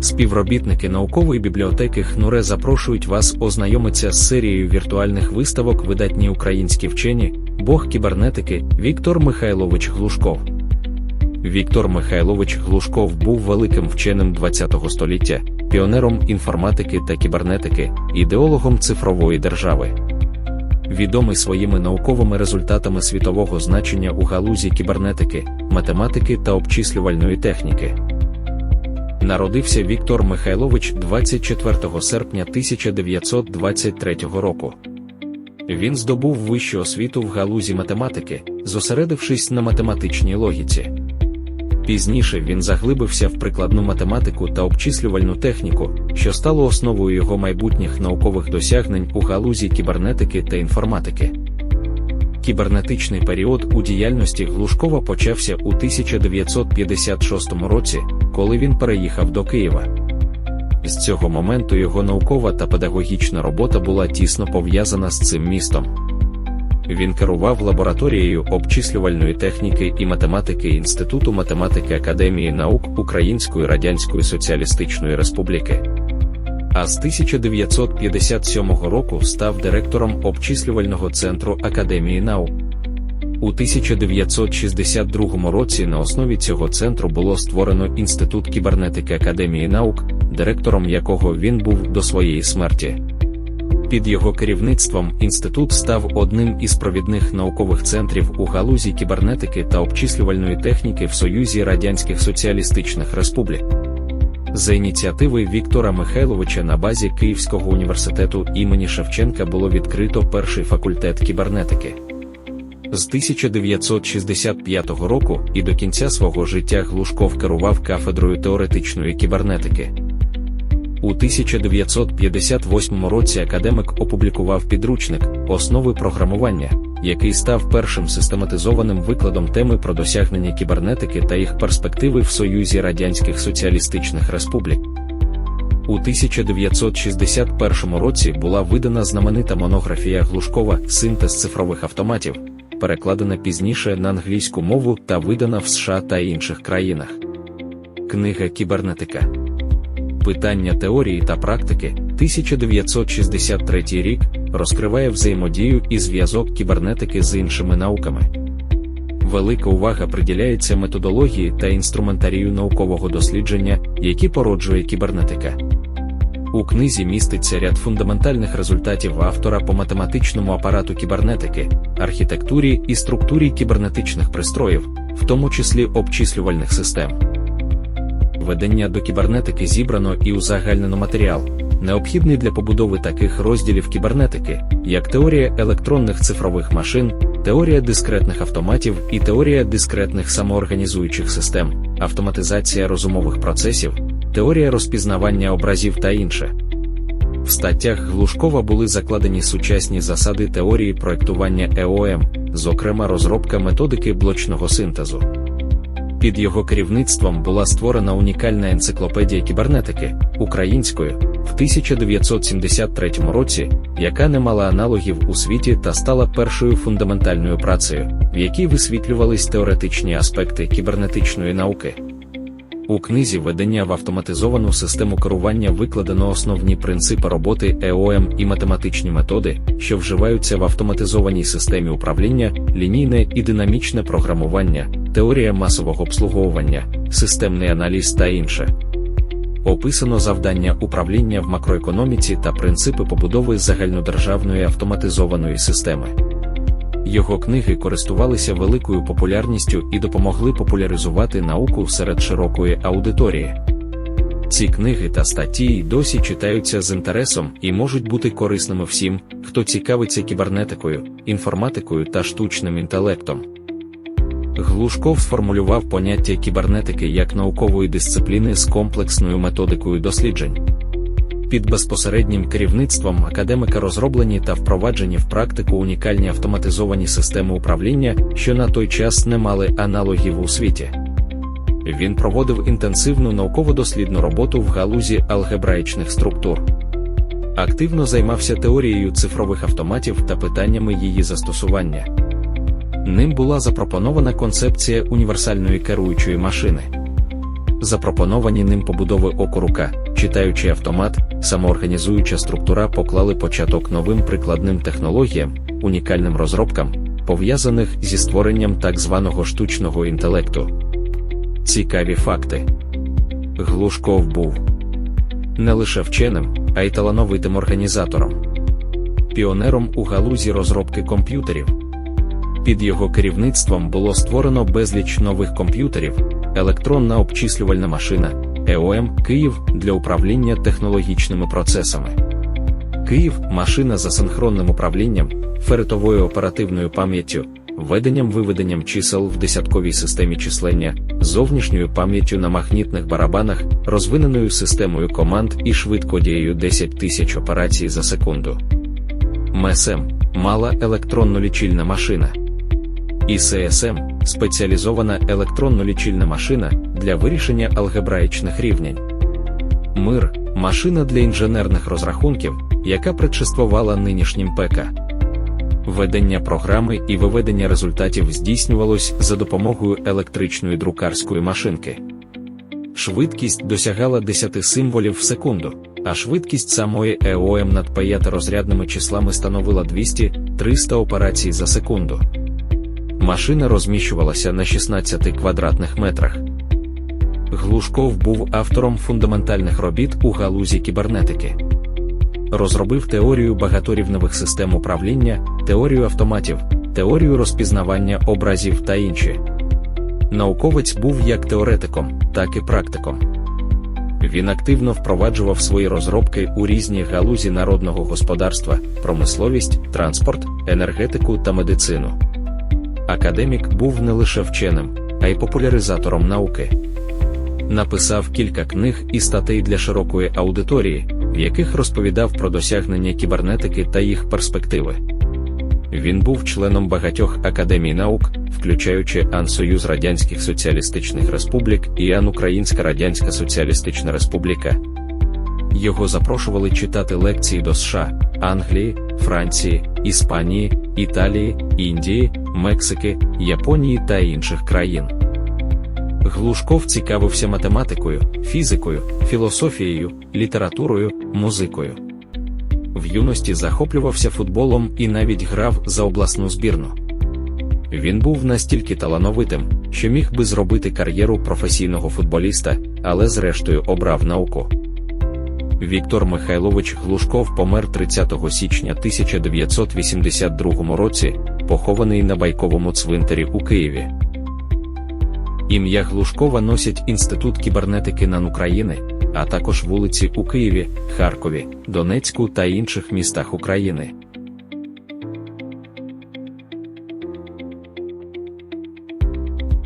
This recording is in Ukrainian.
Співробітники наукової бібліотеки ХНУРЕ запрошують вас ознайомитися з серією віртуальних виставок видатні українські вчені, Бог кібернетики Віктор Михайлович Глушков. Віктор Михайлович Глушков був великим вченим ХХ століття, піонером інформатики та кібернетики, ідеологом цифрової держави. Відомий своїми науковими результатами світового значення у галузі кібернетики, математики та обчислювальної техніки. Народився Віктор Михайлович 24 серпня 1923 року. Він здобув вищу освіту в галузі математики, зосередившись на математичній логіці. Пізніше він заглибився в прикладну математику та обчислювальну техніку, що стало основою його майбутніх наукових досягнень у галузі кібернетики та інформатики. Кібернетичний період у діяльності Глушкова почався у 1956 році, коли він переїхав до Києва. З цього моменту його наукова та педагогічна робота була тісно пов'язана з цим містом. Він керував лабораторією обчислювальної техніки і математики Інституту математики Академії наук Української Радянської Соціалістичної Республіки. А з 1957 року став директором обчислювального центру Академії наук. У 1962 році на основі цього центру було створено Інститут кібернетики Академії наук, директором якого він був до своєї смерті. Під його керівництвом інститут став одним із провідних наукових центрів у галузі кібернетики та обчислювальної техніки в Союзі Радянських Соціалістичних Республік. За ініціативи Віктора Михайловича на базі Київського університету імені Шевченка було відкрито перший факультет кібернетики. З 1965 року і до кінця свого життя Глушков керував кафедрою теоретичної кібернетики. У 1958 році академик опублікував підручник Основи програмування, який став першим систематизованим викладом теми про досягнення кібернетики та їх перспективи в Союзі Радянських Соціалістичних Республік. У 1961 році була видана знаменита монографія Глушкова Синтез цифрових автоматів, перекладена пізніше на англійську мову та видана в США та інших країнах. Книга Кібернетика Питання теорії та практики 1963 рік розкриває взаємодію і зв'язок кібернетики з іншими науками. Велика увага приділяється методології та інструментарію наукового дослідження, які породжує кібернетика. У книзі міститься ряд фундаментальних результатів автора по математичному апарату кібернетики, архітектурі і структурі кібернетичних пристроїв, в тому числі обчислювальних систем. Ведення до кібернетики зібрано і узагальнено матеріал, необхідний для побудови таких розділів кібернетики, як теорія електронних цифрових машин, теорія дискретних автоматів і теорія дискретних самоорганізуючих систем, автоматизація розумових процесів, теорія розпізнавання образів та інше. В статтях Глушкова були закладені сучасні засади теорії проектування ЕОМ, зокрема розробка методики блочного синтезу. Під його керівництвом була створена унікальна енциклопедія кібернетики українською в 1973 році, яка не мала аналогів у світі та стала першою фундаментальною працею, в якій висвітлювались теоретичні аспекти кібернетичної науки. У книзі Ведення в автоматизовану систему керування викладено основні принципи роботи ЕОМ і математичні методи, що вживаються в автоматизованій системі управління, лінійне і динамічне програмування, теорія масового обслуговування, системний аналіз та інше. Описано завдання управління в макроекономіці та принципи побудови загальнодержавної автоматизованої системи. Його книги користувалися великою популярністю і допомогли популяризувати науку серед широкої аудиторії. Ці книги та статті досі читаються з інтересом і можуть бути корисними всім, хто цікавиться кібернетикою, інформатикою та штучним інтелектом. Глушков сформулював поняття кібернетики як наукової дисципліни з комплексною методикою досліджень. Під безпосереднім керівництвом академика розроблені та впроваджені в практику унікальні автоматизовані системи управління, що на той час не мали аналогів у світі. Він проводив інтенсивну науково-дослідну роботу в галузі алгебраїчних структур. Активно займався теорією цифрових автоматів та питаннями її застосування. Ним була запропонована концепція універсальної керуючої машини. запропоновані ним побудови окорука, читаючий автомат, самоорганізуюча структура поклали початок новим прикладним технологіям, унікальним розробкам, пов'язаних зі створенням так званого штучного інтелекту. Цікаві факти. Глушков був не лише вченим, а й талановитим організатором, піонером у галузі розробки комп'ютерів. Під його керівництвом було створено безліч нових комп'ютерів, електронна обчислювальна машина, ЕОМ Київ для управління технологічними процесами. Київ машина за синхронним управлінням, феретовою оперативною пам'яттю, введенням виведенням чисел в десятковій системі числення, зовнішньою пам'яттю на магнітних барабанах, розвиненою системою команд і швидкодією 10 тисяч операцій за секунду. МСМ мала електронно лічильна машина. ІССМ спеціалізована електронно-лічильна машина для вирішення алгебраїчних рівнянь. МИР машина для інженерних розрахунків, яка предшествувала нинішнім ПК. Ведення програми і виведення результатів здійснювалось за допомогою електричної друкарської машинки. Швидкість досягала 10 символів в секунду, а швидкість самої ЕОМ над п'ятирозрядними числами становила 200-300 операцій за секунду. Машина розміщувалася на 16 квадратних метрах. Глушков був автором фундаментальних робіт у галузі кібернетики. Розробив теорію багаторівневих систем управління, теорію автоматів, теорію розпізнавання образів та інші. Науковець був як теоретиком, так і практиком. Він активно впроваджував свої розробки у різні галузі народного господарства, промисловість, транспорт, енергетику та медицину. Академік був не лише вченим, а й популяризатором науки. Написав кілька книг і статей для широкої аудиторії, в яких розповідав про досягнення кібернетики та їх перспективи. Він був членом багатьох академій наук, включаючи Ансоюз Радянських Соціалістичних Республік і Ан Українська Радянська Соціалістична Республіка. Його запрошували читати лекції до США, Англії, Франції, Іспанії, Італії, Індії, Мексики, Японії та інших країн. Глушков цікавився математикою, фізикою, філософією, літературою, музикою. В юності захоплювався футболом і навіть грав за обласну збірну. Він був настільки талановитим, що міг би зробити кар'єру професійного футболіста, але зрештою обрав науку. Віктор Михайлович Глушков помер 30 січня 1982 році, похований на байковому цвинтарі у Києві. Ім'я Глушкова носять Інститут кібернетики НАН України, а також вулиці у Києві, Харкові, Донецьку та інших містах України.